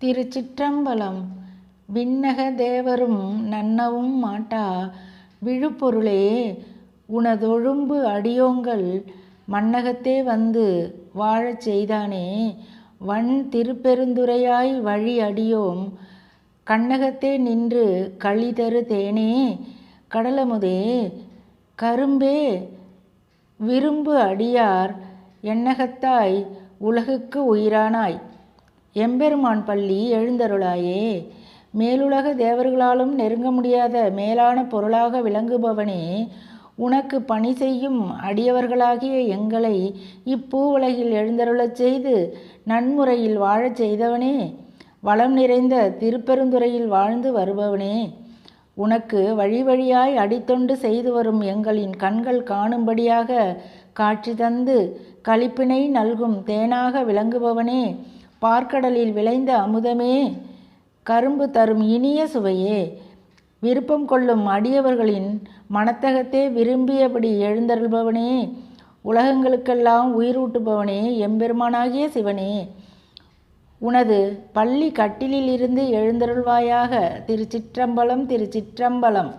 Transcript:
திருச்சிற்றம்பலம். விண்ணக தேவரும் நன்னவும் மாட்டா. விழுப்பொருளே உனதொழும்பு அடியோங்கள் மண்ணகத்தே வந்து வாழச் செய்தானே. வன் திருப்பெருந்துறையாய் வழி அடியோம் கண்ணகத்தே நின்று களிதரு தேனே. கடலமுதே கரும்பே விரும்பு அடியார் எண்ணகத்தாய் உலகுக்கு உயிரானாய். எம்பெருமான் பள்ளி எழுந்தருளாயே. மேலுலக தேவர்களாலும் நெருங்க முடியாத மேலான பொருளாக விளங்குபவனே உனக்கு பணி செய்யும் அடியவர்களாகிய எங்களை இப்பூ உலகில் எழுந்தருளச் செய்து நன்முறையில் வாழச் செய்தவனே வளம் நிறைந்த திருப்பெருந்துறையில் வாழ்ந்து வருபவனே. உனக்கு வழி வழியாய் அடித்தொண்டு செய்து வரும் எங்களின் கண்கள் காணும்படியாக காட்சி தந்து களிப்பினை நல்கும் தேனாக விளங்குபவனே பார்க்கடலில் விளைந்த அமுதமே கரும்பு தரும் இனிய சுவையே. விருப்பம் கொள்ளும் அடியவர்களின் மனத்தகத்தே விரும்பியபடி எழுந்தருள்பவனே. உலகங்களுக்கெல்லாம் உயிரூட்டுபவனே எம்பெருமானாகிய சிவனே. உனது பள்ளி கட்டிலிலிருந்து எழுந்தருள்வாயாக. திருச்சிற்றம்பலம் திருச்சிற்றம்பலம்.